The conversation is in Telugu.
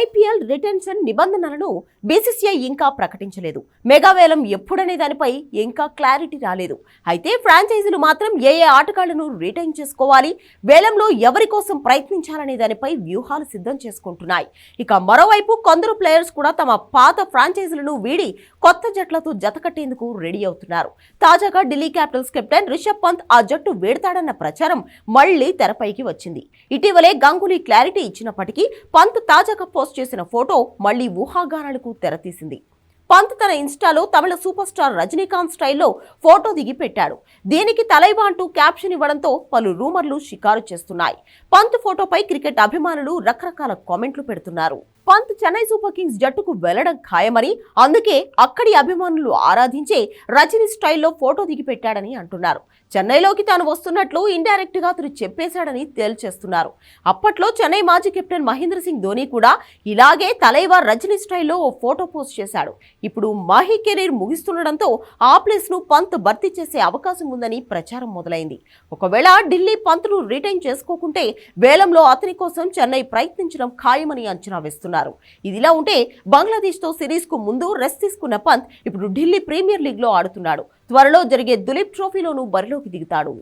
ఐపీఎల్ రిటెన్షన్ నిబంధనలను బీసీసీఐ ఇంకా ప్రకటించలేదు. మెగా వేలం ఎప్పుడనే దానిపై ఇంకా క్లారిటీ రాలేదు. అయితే ఫ్రాంచైజీలు మాత్రం ఏ ఏ ఆటగాళ్ళను రిటైన్ చేసుకోవాలి వేలంలో ఎవరి కోసం ప్రయత్నించాలనే దానిపై వ్యూహాలు సిద్ధం చేసుకుంటున్నాయి. ఇక మరోవైపు కొందరు ప్లేయర్స్ కూడా తమ పాత ఫ్రాంచైజీలను వీడి కొత్త జట్లతో జతకట్టేందుకు రెడీ అవుతున్నారు. తాజాగా ఢిల్లీ క్యాపిటల్స్ కెప్టెన్ రిషబ్ పంత్ ఆ జట్టు వేడతాడన్న ప్రచారం మళ్ళీ తెరపైకి వచ్చింది. ఇటీవలే గంగూలీ క్లారిటీ ఇచ్చినప్పటికీ పంత్ తాజాగా పోస్ట్ చేసిన ఫోటో మళ్ళీ ఊహాగానాలకు తెరతీసింది. పంత్ తన ఇన్స్టాలో తమిళ సూపర్ స్టార్ రజనీకాంత్ స్టైల్లో ఫోటో దిగి పెట్టాడు దీనికి తలైవా అంటూ క్యాప్షన్ ఇవ్వడంతో పలు రూమర్లు షికారు చేస్తున్నాయి. పంత్ ఫోటోపై క్రికెట్ అభిమానులు రకరకాల కామెంట్లు పెడుతున్నారు. పంత్ చెన్నై సూపర్ కింగ్స్ జట్టుకు వెళ్ళడం ఖాయమని అందుకే అక్కడి అభిమానులు ఆరాధించే రజనీ స్టైల్లో ఫోటో దిగి పెట్టాడని అంటున్నారు. చెన్నైలోకి తాను వస్తున్నట్లు ఇండైరెక్ట్గా అతను చెప్పేశాడని తేల్చేస్తున్నారు. అప్పట్లో చెన్నై మాజీ కెప్టెన్ మహేంద్ర సింగ్ ధోని కూడా ఇలాగే తలైవా రజనీ స్టైల్లో ఓ ఫోటో పోస్ట్ చేశాడు. ఇప్పుడు మాహీ కెరీర్ ముగిస్తుండడంతో ఆ ప్లేస్ను పంత్ భర్తీ చేసే అవకాశం ఉందని ప్రచారం మొదలైంది. ఒకవేళ ఢిల్లీ పంత్ను రిటైన్ చేసుకోకుంటే వేలంలో అతని కోసం చెన్నై ప్రయత్నించడం ఖాయమని అంచనా వేస్తున్నారు. ఇదిలా ఉంటే బంగ్లాదేశ్తో సిరీస్కు ముందు రెస్ట్ తీసుకున్న పంత్ ఇప్పుడు ఢిల్లీ ప్రీమియర్ లీగ్లో ఆడుతున్నాడు. త్వరలో జరిగే దులీప్ ట్రోఫీలోనూ బరిలోకి దిగుతాడు.